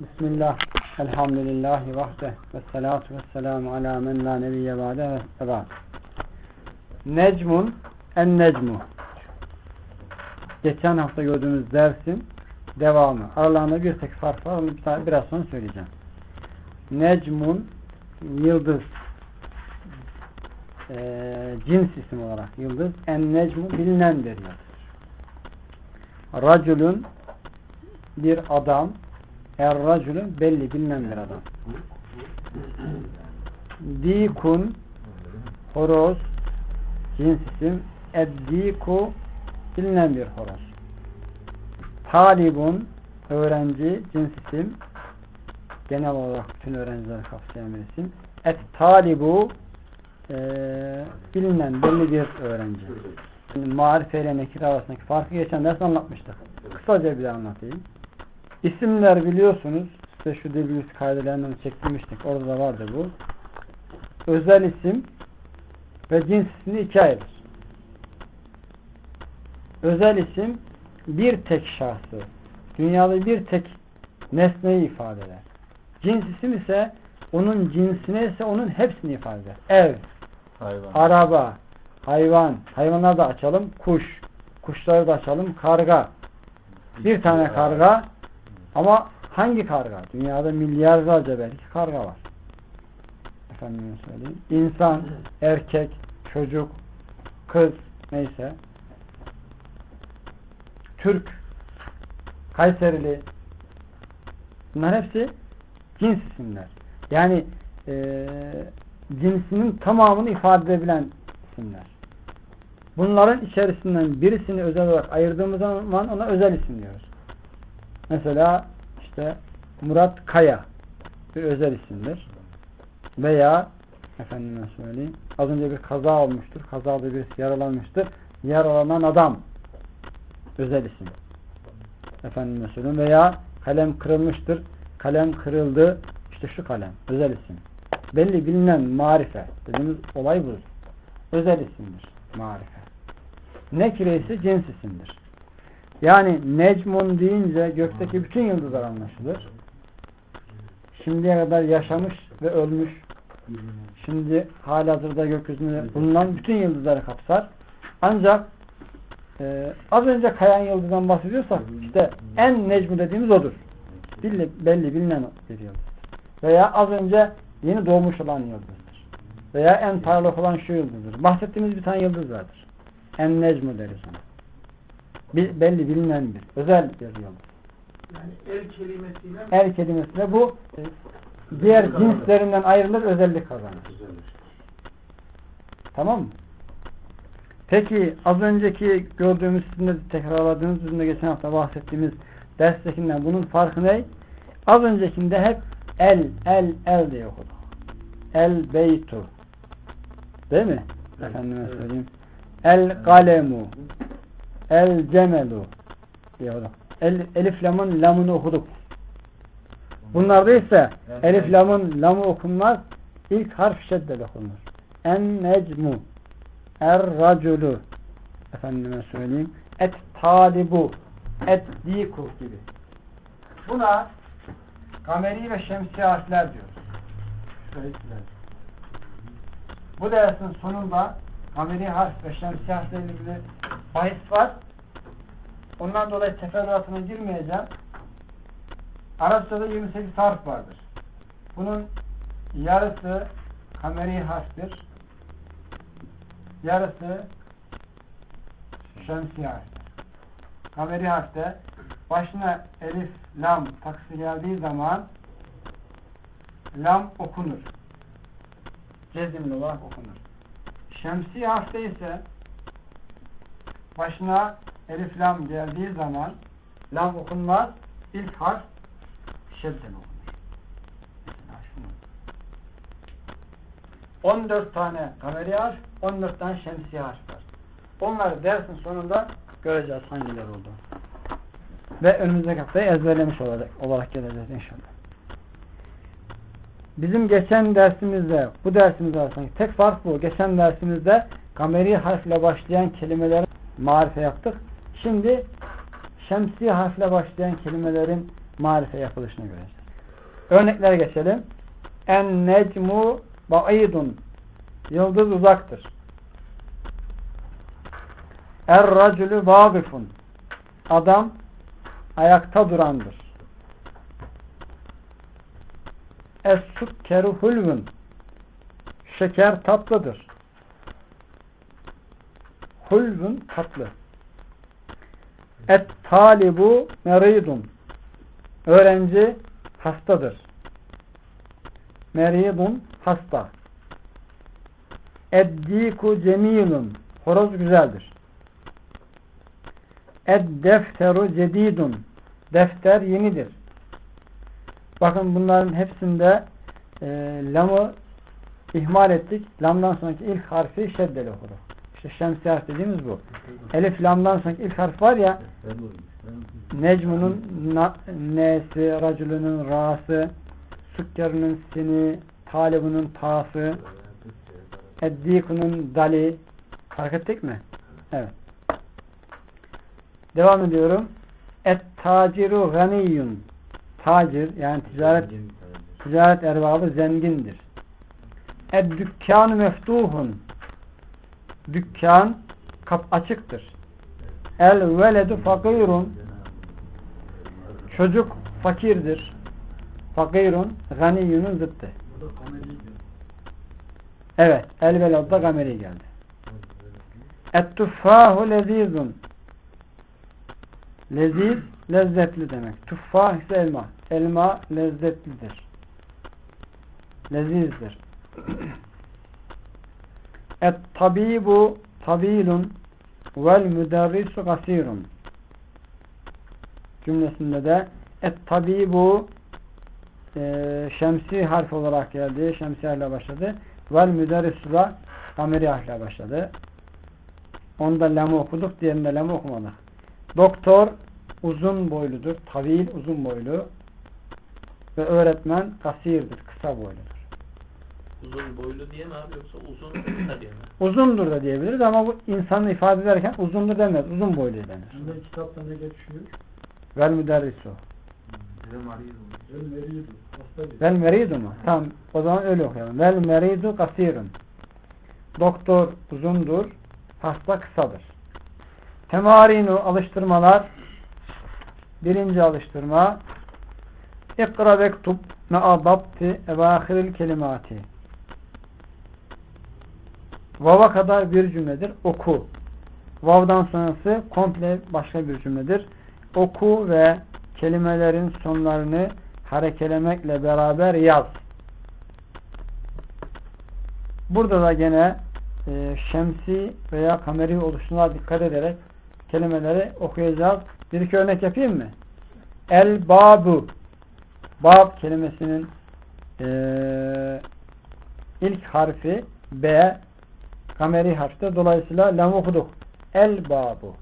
Bismillah, elhamdülillahi vahde ve salatu ve selamu ala men la nebiyye ba'de ve sebab. Necmun, en necmu. Geçen hafta gördüğümüz dersin devamı. Aralarında bir tek fark var, onu biraz sonra söyleyeceğim. Necmun, yıldız. Ee, cins isim olarak yıldız. En necmu bilinen bir yıldız. Racülün bir adam Er racülün belli bilinen bir adam. Dikun horoz cins isim eddiku bilinen bir horoz. Talibun öğrenci cins isim genel olarak bütün öğrencileri kapsayan bir isim. Et talibu e, bilinen belli bir öğrenci. Marife ile nekir arasındaki farkı geçen ders anlatmıştık. Kısaca bir anlatayım. İsimler biliyorsunuz. Size şu dil bilgisi kaydelerden çektirmiştik. Orada da vardı bu. Özel isim ve cins ismini ikiye ayırır. Özel isim bir tek şahsı, dünyada bir tek nesneyi ifade eder. Cins isim ise onun cinsine ise onun hepsini ifade eder. Ev, Hayvan. araba, hayvan, hayvanları da açalım, kuş, kuşları da açalım, karga. Bir tane karga ama hangi karga? Dünyada milyarlarca belki karga var. Efendim söyleyeyim. İnsan, erkek, çocuk, kız neyse. Türk, Kayserili bunlar hepsi cins isimler. Yani e, cinsinin tamamını ifade edebilen isimler. Bunların içerisinden birisini özel olarak ayırdığımız zaman ona özel isim diyoruz. Mesela işte Murat Kaya bir özel isimdir. Veya efendime söyleyeyim az önce bir kaza olmuştur. Kazada birisi yaralanmıştır. Yaralanan adam özel isim. Efendime söyleyeyim. Veya kalem kırılmıştır. Kalem kırıldı. İşte şu kalem. Özel isim. Belli bilinen marife dediğimiz olay bu. Özel isimdir. Marife. Nekire ise cins isimdir. Yani Necmun deyince gökteki bütün yıldızlar anlaşılır. Şimdiye kadar yaşamış ve ölmüş. Şimdi halihazırda gökyüzünde bulunan bütün yıldızları kapsar. Ancak e, az önce kayan yıldızdan bahsediyorsak işte en necmu dediğimiz odur. Belli, belli bilinen bir yıldız. Veya az önce yeni doğmuş olan yıldızdır. Veya en parlak olan şu yıldızdır. Bahsettiğimiz bir tane yıldız vardır. En necmu deriz ona. Bir, belli bilinen bir. Özel bir yıldız. Yani el kelimesiyle El kelimesiyle bu e, diğer cinslerinden ayrılır özellik kazanır. Tamam mı? Peki az önceki gördüğümüz sizin de tekrarladığınız bizim de geçen hafta bahsettiğimiz derstekinden bunun farkı ne? Az öncekinde hep el, el, el diye okuduk. El beytu. Değil mi? Evet, Efendime söyleyeyim. El kalemu. El cemelu diye okuduk. El, elif lamın lamını okuduk. Bunlarda ise elif lamın lamı okunmaz. İlk harf şeddeli okunur. En necmu. Er raculu. Efendime söyleyeyim. Et talibu. Et diku gibi. Buna kameri ve şemsi harfler diyoruz. Bu dersin sonunda kameri harf ve şemsi harflerle ilgili bahis var. Ondan dolayı teferruatına girmeyeceğim. Arapçada 28 harf vardır. Bunun yarısı kameri harftir. Yarısı şemsi harftir. Kameri harfte başına elif, lam takısı geldiği zaman lam okunur. Cezimli olarak okunur. Şemsi harfte ise başına elif lam geldiği zaman lam okunmaz. İlk harf şedden okunur. Mesela şunu. 14 tane kameri harf, 14 tane şemsi harf var. Onları dersin sonunda göreceğiz hangileri oldu. Ve önümüzdeki haftayı ezberlemiş olacak, olarak geleceğiz inşallah. Bizim geçen dersimizde, bu dersimiz arasındaki tek fark bu. Geçen dersimizde kameri harfle başlayan kelimeleri marife yaptık. Şimdi şemsi harfle başlayan kelimelerin marife yapılışını göreceğiz. Örneklere geçelim. En necmu ba'idun. Yıldız uzaktır. Er racülü vâgıfun. Adam ayakta durandır. Es sukkeru hulvun. Şeker tatlıdır. Hulvun tatlı. Et talibu meridun. Öğrenci hastadır. Meridun hasta. Eddiku cemilun. Horoz güzeldir. Ed defteru cedidun. Defter yenidir. Bakın bunların hepsinde e, lamı ihmal ettik. Lamdan sonraki ilk harfi şeddeli okuruz. İşte şemsi harf dediğimiz bu. Elif lamdan sonraki ilk harf var ya Necmunun na, n'si, racülünün ra'sı, sükkerinin sini, talibunun ta'sı, eddikunun dali. Fark ettik mi? Evet. Devam ediyorum. Et taciru ganiyyun. Tacir yani ticaret ticaret erbabı zengindir. Ed dükkanu meftuhun. Dükkan kap açıktır. El veledu fakirun. Çocuk fakirdir. Fakirun ganiyunun zıttı. Evet. El veladda gameri geldi. Et tuffahu lezizun. Leziz lezzetli demek. Tuffah ise elma. Elma lezzetlidir. Lezizdir. Et tabibu tabilun vel müderrisu gasirun cümlesinde de et tabibu e, şemsi harf olarak geldi. Şemsi harfle başladı. Vel müderrisu da amiri harfle başladı. Onda lamı okuduk. Diğerinde lamı okumadık. Doktor uzun boyludur. Tavil uzun boylu. Ve öğretmen kasirdir. Kısa boyludur. Uzun boylu diye mi abi yoksa uzun kısa diye mi? Uzundur da diyebiliriz ama bu insanı ifade ederken uzundur demez. Uzun boylu denir. Şimdi kitapta ne geçiyor? Vel müderrisu. Vel meridu mu? Tamam. O zaman öyle okuyalım. Vel meridu kasirun. Doktor uzundur. Hasta kısadır. Temarinu alıştırmalar. Birinci alıştırma. İkra vektub me'a dabti evâhiril kelimati. Vava kadar bir cümledir. Oku. Vav'dan sonrası komple başka bir cümledir. Oku ve kelimelerin sonlarını harekelemekle beraber yaz. Burada da gene e, şemsi veya kameri oluşuna dikkat ederek kelimeleri okuyacağız. Bir iki örnek yapayım mı? El babu bab kelimesinin e, ilk harfi B kameri harfte. Dolayısıyla okuduk. El babu.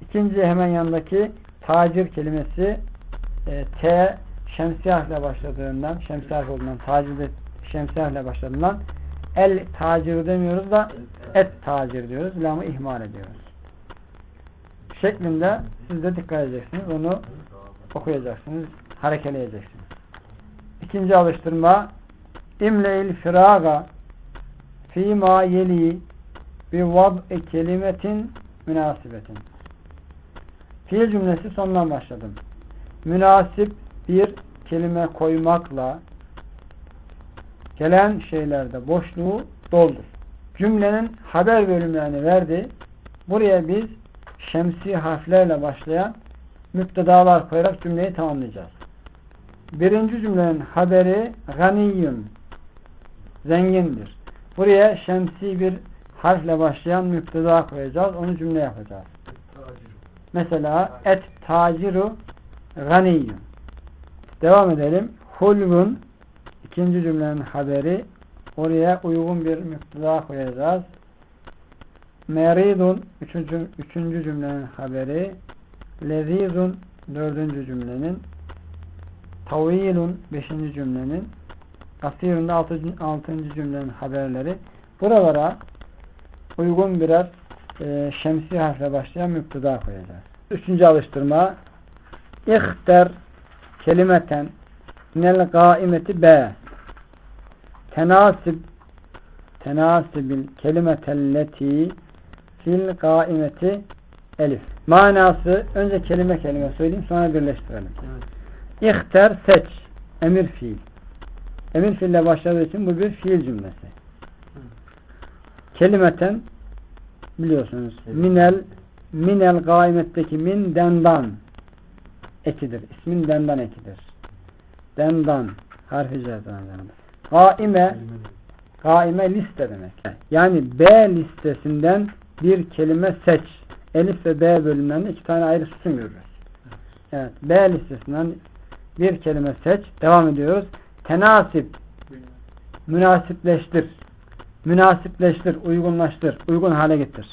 İkinci hemen yanındaki tacir kelimesi e, T şemsi harfle başladığından şemsi harf olduğundan tacirde şemsi harfle başladığından el tacir demiyoruz da et tacir diyoruz. Lamı ihmal ediyoruz. Şeklinde siz de dikkat edeceksiniz. Onu okuyacaksınız. Harekeleyeceksiniz. İkinci alıştırma İmle'il firaga fîmâ yeli bi vad'i kelimetin münasibetin. Fiil cümlesi sondan başladım. Münasip bir kelime koymakla gelen şeylerde boşluğu doldur. Cümlenin haber bölümlerini verdi. Buraya biz şemsi harflerle başlayan müptedalar koyarak cümleyi tamamlayacağız. Birinci cümlenin haberi ganiyyun zengindir. Buraya şemsi bir harfle başlayan müpteda koyacağız. Onu cümle yapacağız. Mesela et taciru ganiyyun. Devam edelim. Hulvun ikinci cümlenin haberi oraya uygun bir müpteda koyacağız. Meridun üçüncü, üçüncü cümlenin haberi lezizun dördüncü cümlenin tavilun beşinci cümlenin altıncı, altıncı cümlenin haberleri buralara uygun birer e, şemsi harfle başlayan müpteda koyacağız. Üçüncü alıştırma ihter kelimeten minel gaimeti B. Tenasib tenasibil kelimetelleti fil gaimeti elif. Manası önce kelime kelime söyleyeyim sonra birleştirelim. Evet. İhter seç. Emir fiil. Emir fiille başladığı için bu bir fiil cümlesi. Kelimeten biliyorsunuz. Minel minel gaimetteki min dendan ekidir. İsmin dendan ekidir. Dendan harfi cezanı. Gaime Kaime liste demek. Yani B listesinden bir kelime seç. Elif ve B bölümlerinde iki tane ayrı sütun görürüz. Evet. B listesinden bir kelime seç. Devam ediyoruz. Tenasip. Münasipleştir. Münasipleştir. Uygunlaştır. Uygun hale getir.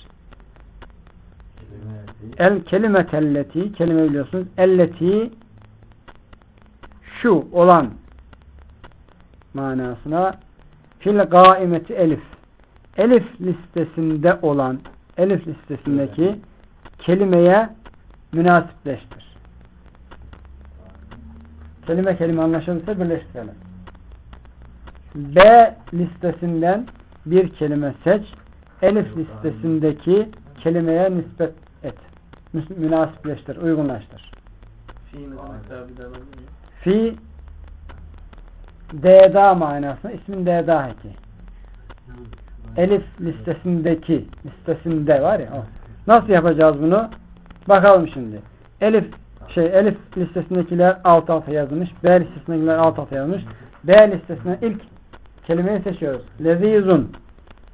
El kelimetelleti kelime biliyorsunuz. Elleti şu olan manasına fil gaimeti elif. Elif listesinde olan elif listesindeki kelimeye münasipleştir. Kelime kelime anlaşılırsa birleştirelim. B listesinden bir kelime seç. Elif listesindeki kelimeye nispet et. Münasipleştir, uygunlaştır. Fi D'da manasına ismin D'da heki. Elif listesindeki listesinde var ya o. Nasıl yapacağız bunu? Bakalım şimdi. Elif şey Elif listesindekiler alt alta yazılmış. B listesindekiler alt alta yazılmış. B listesinden ilk kelimeyi seçiyoruz. Lezizun.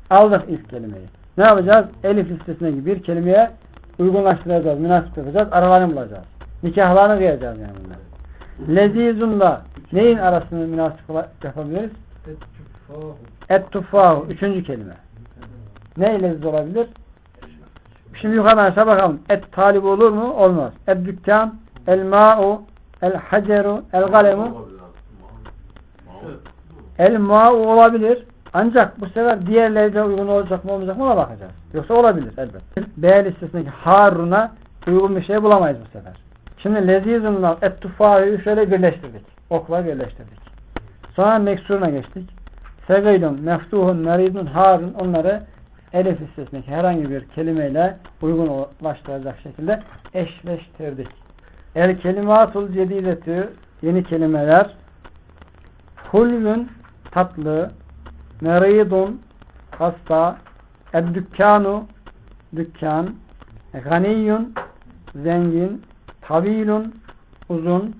Aldık ilk kelimeyi. Ne yapacağız? Elif listesindeki bir kelimeye uygunlaştıracağız. Münasip yapacağız. Aralarını bulacağız. Nikahlarını kıyacağız yani bunlar. Lezizunla neyin arasını münasip yapabiliriz? Ettifahu. Et tufahu. Üçüncü kelime. Ne leziz olabilir? Şimdi yukarıdan aşağı bakalım. Et talip olur mu? Olmaz. Et dükkan, el ma'u, el haceru, el galemu, el ma'u olabilir. Ancak bu sefer diğerleri de uygun olacak mı olmayacak mı ona bakacağız. Yoksa olabilir elbette. B listesindeki Harun'a uygun bir şey bulamayız bu sefer. Şimdi lezizunla et tufahu şöyle birleştirdik. Okla birleştirdik. Sonra meksuruna geçtik. Segaylun, meftuhun, meridun, harun onları elif listesindeki herhangi bir kelimeyle uygunlaştıracak şekilde eşleştirdik. El kelimatul cedidetü yeni kelimeler. Hulvün tatlı. Meridun hasta. Ed dükkanu dükkan. Ganiyun zengin. Tavilun uzun.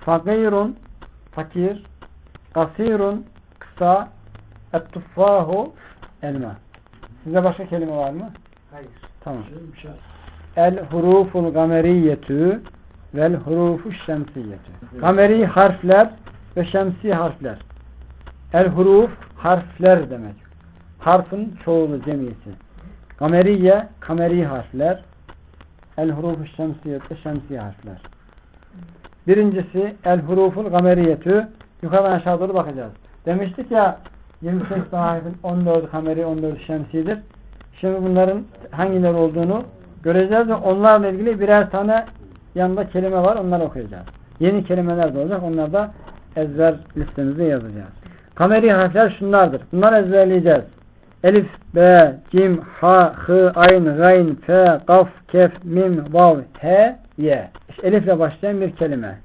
Fakirun fakir. Kasirun kısa. Et-tuffahu elma. Size başka kelime var mı? Hayır. Tamam. El huruful gameriyyetü vel hurufu şemsiyyetü. Gameri harfler ve şemsi harfler. El huruf harfler demek. Harfın çoğulu cemiyeti. Gameriye kameri harfler. El hurufu şemsiyyetü şemsi harfler. Birincisi el huruful gameriyetü. Yukarıdan aşağı doğru bakacağız. Demiştik ya 28 tane harfin 14 kameri 14 şemsidir. Şimdi bunların hangileri olduğunu göreceğiz ve onlarla ilgili birer tane yanında kelime var. Onları okuyacağız. Yeni kelimeler de olacak. Onları da ezber listemize yazacağız. Kameri harfler şunlardır. Bunları ezberleyeceğiz. Elif, B, Cim, H, H, Ayn, Gayn, F, Kaf, Kef, Mim, Vav, H, Y. İşte elifle başlayan bir kelime.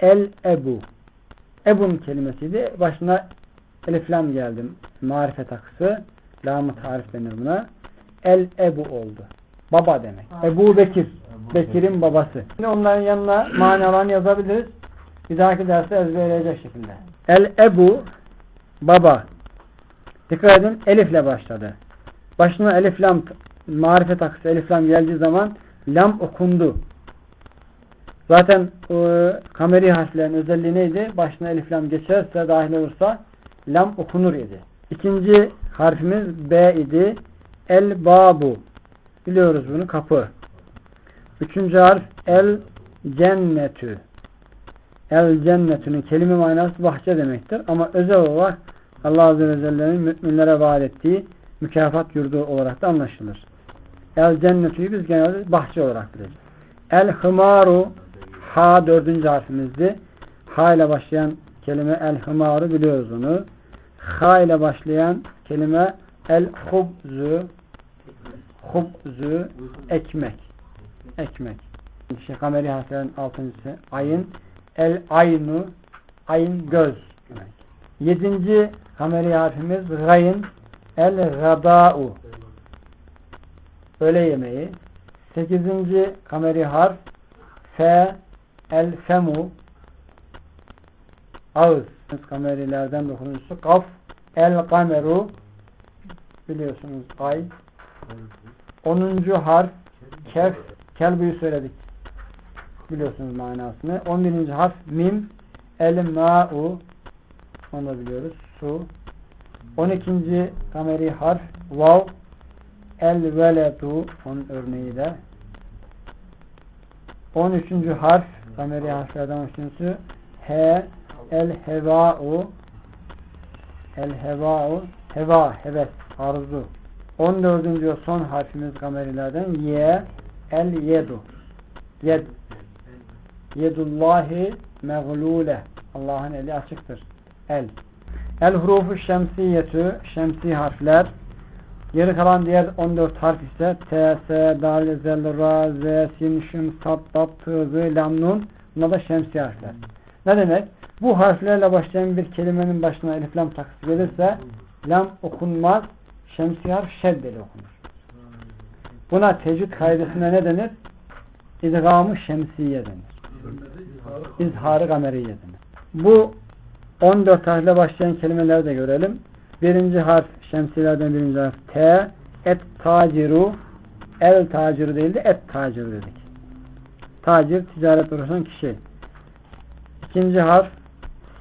El, Ebu. Ebun kelimesiydi. Başına elif lam geldi. Marifet akısı. Lam-ı tarif denir buna. El Ebu oldu. Baba demek. Ebu Bekir. Bekir'in babası. Şimdi onların yanına manalarını yazabiliriz. Bir dahaki derste ezberleyecek şekilde. El Ebu baba. Dikkat edin elifle başladı. Başına elif lam marifet akısı elif lam geldiği zaman lam okundu. Zaten e, kameri harflerin özelliği neydi? Başına elif lam geçerse dahil olursa lam okunur idi. İkinci harfimiz B idi. El babu. Biliyoruz bunu kapı. Üçüncü harf el cennetü. El cennetünün kelime manası bahçe demektir. Ama özel olarak Allah Azze ve Celle'nin müminlere vaat ettiği mükafat yurdu olarak da anlaşılır. El cennetüyü biz genelde bahçe olarak biliriz. El hımaru ha dördüncü harfimizdi. Ha ile başlayan kelime el hımaru biliyoruz onu. Ha ile başlayan kelime el hubzu hubzu ekmek. Ekmek. Şey, kameri harflerin altıncısı ayın el aynu ayın göz demek. Yedinci kameri harfimiz gayın el gada'u öğle yemeği. Sekizinci kameri harf fe el femu ağız. Kamerilerden dokunuşu kaf el kameru biliyorsunuz ay. Onuncu harf kef kelbuyu söyledik. Biliyorsunuz manasını. On birinci harf mim el ma'u onu da biliyoruz. Su. On ikinci kameri harf vav el veledu onun örneği de. On üçüncü harf kameri harflerden üçüncüsü he el heva'u el heva'u heva heves arzu. On dördüncü son harfimiz kamerilerden ye el yedu yed yedullahi meglule Allah'ın eli açıktır. El. El hurufu şemsiyetü şemsi harfler Geri kalan diğer 14 harf ise T, S, Dal, Zel, Ra, Z, Sin, Şin, Sad, Dad, Tı, Z, Lam, Nun Bunlar da şemsi harfler. Ne demek? Bu harflerle başlayan bir kelimenin başına elif lam takısı gelirse lam okunmaz. Şemsi harf şeddeli okunur. Buna tecvid kaidesinde ne denir? İdgamı şemsiye denir. İzharı kameriye denir. Bu 14 harfle başlayan kelimeleri de görelim. Birinci harf şemsiyelerden birinci harf T. Et taciru el taciru değil de et taciru dedik. Tacir ticaret uğraşan kişi. İkinci harf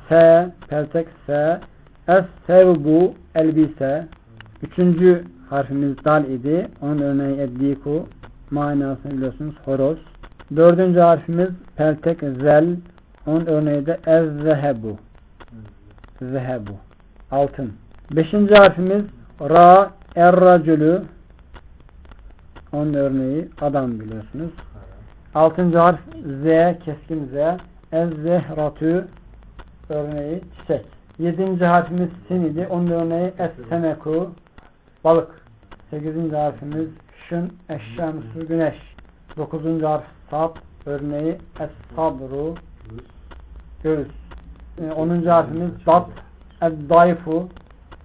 S. Peltek S. Es sevbu elbise. Üçüncü harfimiz dal idi. Onun örneği eddiku. Manasını biliyorsunuz horoz. Dördüncü harfimiz peltek zel. Onun örneği de ezzehebu. Zehebu. Altın. Beşinci harfimiz ra erracülü. Onun örneği adam biliyorsunuz. Altıncı harf z keskin z. Ez-zehratü örneği çiçek. Yedinci harfimiz sin idi. Onun örneği es-semeku balık. Sekizinci harfimiz şun eşşemsü güneş. Dokuzuncu harf sab örneği es-sabru göğüs. Ee, Onuncu harfimiz dat ed-dayfu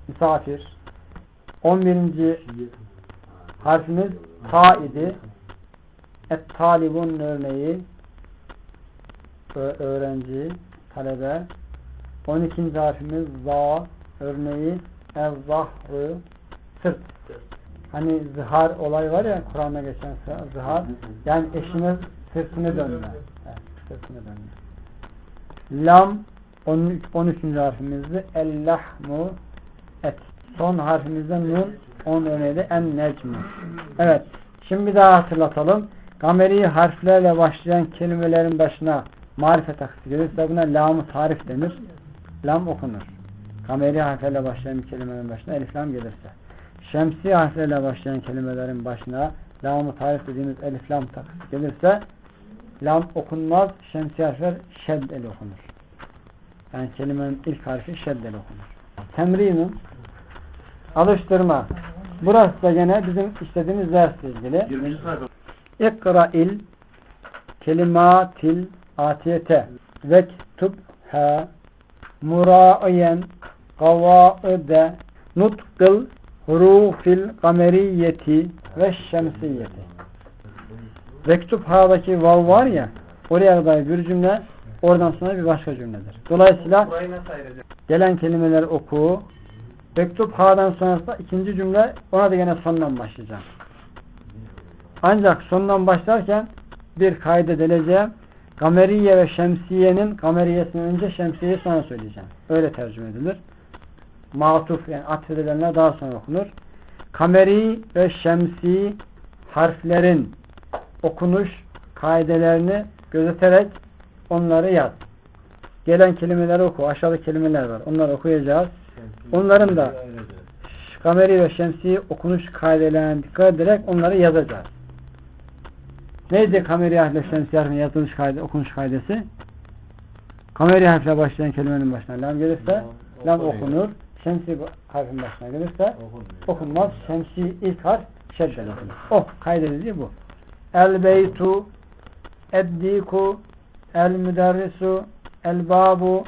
misafir. On birinci harfimiz ta idi. Et-talibun örneği ö- öğrenci, talebe. On ikinci harfimiz za örneği ev-zahru sırt. Hani zihar olay var ya Kur'an'da geçen zihar. Yani eşine sırtını dönme. Evet, sırtını dönme. Lam 13. 13. harfimizde el-lahmu et. Son harfimizde nun on örneği de en necmu. Evet. Şimdi bir daha hatırlatalım. Kameri harflerle başlayan kelimelerin başına marifet akısı gelirse buna lam tarif denir. Lam okunur. Kameri harflerle başlayan bir kelimelerin başına elif lam gelirse. Şemsi harflerle başlayan kelimelerin başına lam tarif dediğimiz elif lam takısı gelirse lam okunmaz. Şemsi harfler şeddeli okunur. Yani kelimenin ilk harfi şeddeli okunur. Temrinin alıştırma. Burası da gene bizim işlediğimiz dersle ilgili. 20. sayfa. İkra'il kelimatil atiyete vektubha muraiyen kavaide nutkıl hurufil kameriyeti ve şemsiyeti vektubha'daki vav var ya oraya kadar bir cümle oradan sonra bir başka cümledir. Dolayısıyla gelen kelimeleri oku. Mektup ha'dan sonrasında ikinci cümle ona da yine sondan başlayacağım. Ancak sondan başlarken bir kaydedileceğim. Kameriye ve şemsiyenin kameriyesini önce şemsiyeyi sonra söyleyeceğim. Öyle tercüme edilir. Matuf yani atfedilenler daha sonra okunur. Kameri ve şemsi harflerin okunuş kaidelerini gözeterek onları yaz. Gelen kelimeleri oku. Aşağıda kelimeler var. Onları okuyacağız. Onların da kameri ve şemsi okunuş kaidelerine dikkat ederek onları yazacağız. Neydi kameri harfle şemsi harfin yazılış kaide, okunuş kaidesi? Kameri harfle başlayan kelimenin başına lam gelirse Lam okunur. Şemsi harfin başına gelirse okunmaz. Şemsi ilk harf şedden okunur. Oh kaydedici bu. El beytu eddiku el müderrisu el babu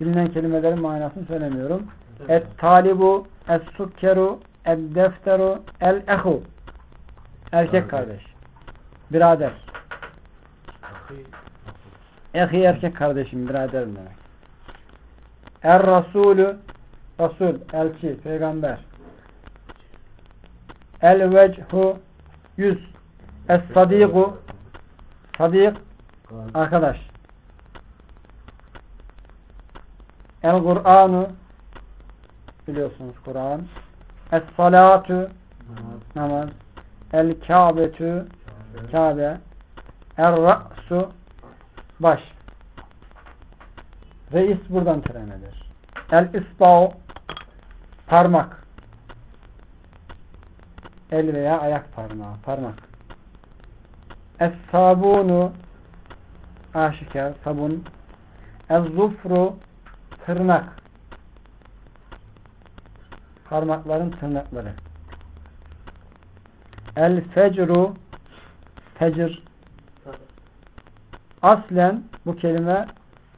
bilinen kelimelerin manasını söylemiyorum. Et talibu es sukkeru el defteru el ehu erkek kardeş. Birader. Ehi erkek kardeşim, biraderim demek. Er Rasulü Rasul, elçi, peygamber. El vechu yüz. Es sadiku sadik arkadaş. El Kur'anu biliyorsunuz Kur'an. Es salatu namaz. El Kabetu Kabe. Er ra'su baş. Reis buradan türemedir. El isbao parmak. El veya ayak parmağı. Parmak. Es sabunu aşikar sabun. Ez zufru tırnak. Parmakların tırnakları. El fecru fecr aslen bu kelime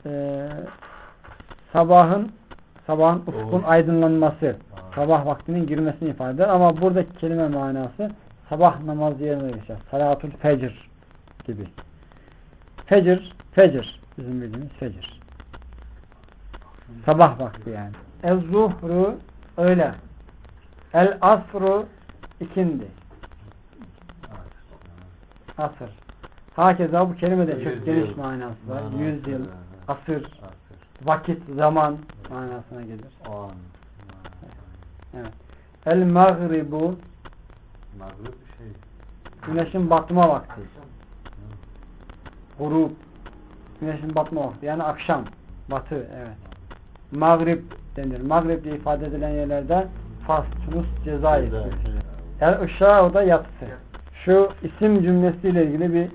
e, sabahın sabahın ufkun Doğru. aydınlanması sabah vaktinin girmesini ifade eder ama buradaki kelime manası sabah namazı yerine geçer. Salatul fecr gibi. Fecr, fecr. Bizim bildiğimiz fecr. Sabah vakti yani. El zuhru öğle. El asru ikindi. Asır. Hakeza bu kelime de çok geniş manası var. Yüz yıl, Asır. Vakit, zaman manasına gelir. An. Evet. El mağribu Mağrib şey. güneşin batma vakti. Grup güneşin batma vakti. Yani akşam. Batı. Evet. Mağrib denir. Mağrib diye ifade edilen yerlerde Fas, Tunus, Cezayir. El ışığa o da yatsı. Şu isim cümlesiyle ilgili bir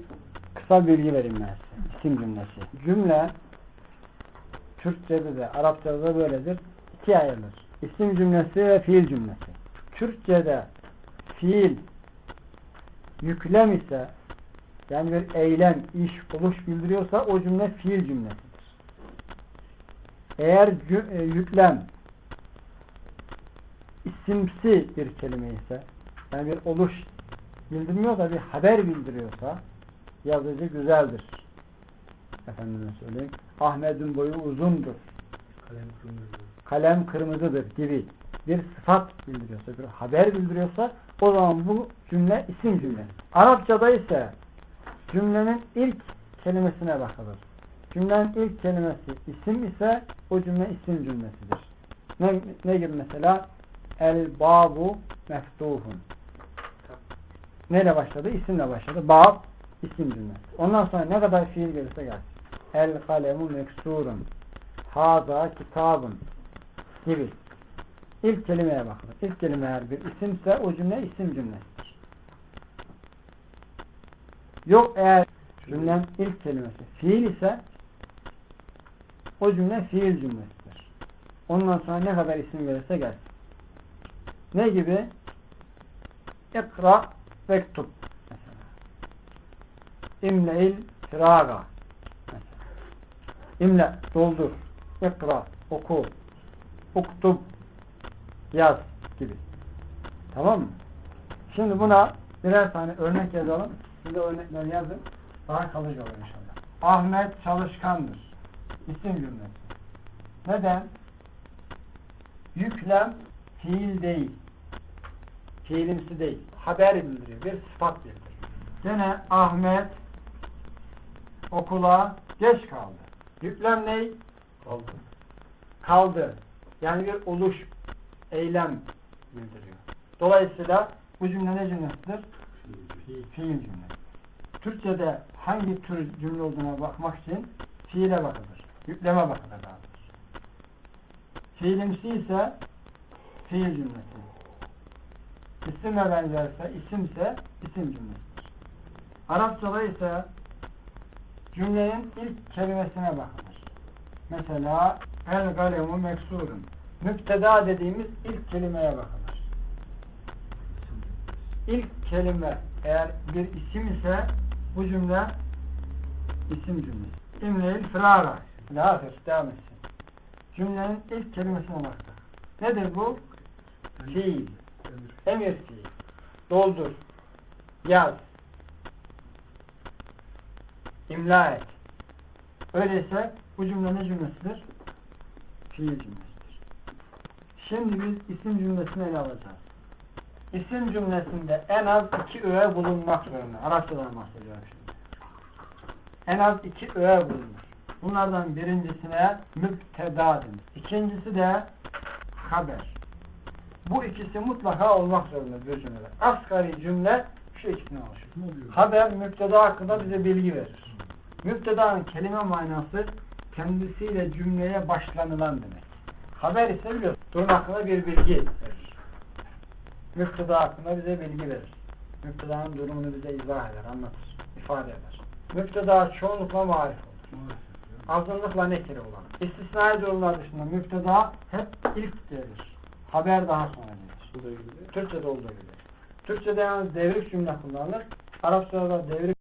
kısa bilgi vereyim ben size. İsim cümlesi. Cümle Türkçe'de de Arapça'da da böyledir. İkiye ayrılır. İsim cümlesi ve fiil cümlesi. Türkçe'de fiil yüklem ise yani bir eylem, iş, oluş bildiriyorsa o cümle fiil cümlesidir. Eğer e, yüklem isimsi bir kelime ise yani bir oluş bildirmiyor da bir haber bildiriyorsa yazıcı güzeldir. Efendime söyleyeyim. Ahmet'in boyu uzundur. Kalem kırmızı. Kalem kırmızıdır gibi bir sıfat bildiriyorsa, bir haber bildiriyorsa o zaman bu cümle isim cümle. Arapçada ise cümlenin ilk kelimesine bakılır. Cümlenin ilk kelimesi isim ise o cümle isim cümlesidir. Ne, ne gibi mesela? El babu meftuhun. Neyle başladı? İsimle başladı. Bab isim cümlesi. Ondan sonra ne kadar fiil gelirse gelsin. El kalemu meksurun. Haza kitabun gibi. İlk kelimeye bakılır. İlk kelime eğer bir isimse o cümle isim cümlesidir. Yok eğer cümlenin ilk kelimesi fiil ise o cümle fiil cümlesidir. Ondan sonra ne kadar isim gelirse gelsin. Ne gibi? İkra vektub mesela. İmle'il firaga. İmle doldur. İkra oku. Uktub yaz gibi. Tamam mı? Şimdi buna birer tane örnek yazalım. Siz de örnekleri yazın. Daha kalıcı olur inşallah. Ahmet çalışkandır. İsim cümlesi. Neden? Yüklem fiil değil. Fiilimsi değil. Haber bildiriyor. Bir sıfat bildiriyor. Gene Ahmet okula geç kaldı. Yüklem ney? Aldı. Kaldı. Yani bir oluş, eylem bildiriyor. Dolayısıyla bu cümle ne cümlesidir? Fiil. Fiil cümlesi. Türkçe'de hangi tür cümle olduğuna bakmak için fiile bakılır. Yükleme bakılır daha doğrusu. Fiilimsi ise fiil cümlesi. İsimle benzerse, isimse isim cümlesidir. Arapçada ise cümlenin ilk kelimesine bakılır. Mesela el galemu meksurun. Müpteda dediğimiz ilk kelimeye bakılır. İlk kelime eğer bir isim ise bu cümle isim cümlesi. İmleil firara. Lafir devam etsin. Cümlenin ilk kelimesine baktık. Nedir bu? Fiil. Emir fiil. Doldur. Yaz. İmla et. Öyleyse bu cümle ne cümlesidir? Fiil cümlesidir. Şimdi biz isim cümlesini ele alacağız. İsim cümlesinde en az iki öğe bulunmak zorunda. Arapçadan bahsediyorum şimdi. En az iki öğe bulunur. Bunlardan birincisine müpteda denir. İkincisi de haber. Bu ikisi mutlaka olmak zorunda bir cümlede. Asgari cümle şu ikisinden oluşur. Haber müpteda hakkında bize bilgi verir. Müptedanın kelime manası kendisiyle cümleye başlanılan demek. Haber ise biliyorsun. Durum hakkında bir bilgi verir. Müpteda hakkında bize bilgi verir. Müptedanın durumunu bize izah eder, anlatır, ifade eder. Müpteda çoğunlukla marif olur. Azınlıkla nekire olan. İstisnai durumlar dışında müpteda hep ilk gelir. Haber daha sonra gelir. Türkçe'de olduğu gibi. Türkçe'de yalnız devrik cümle kullanılır. Arapçada da devrik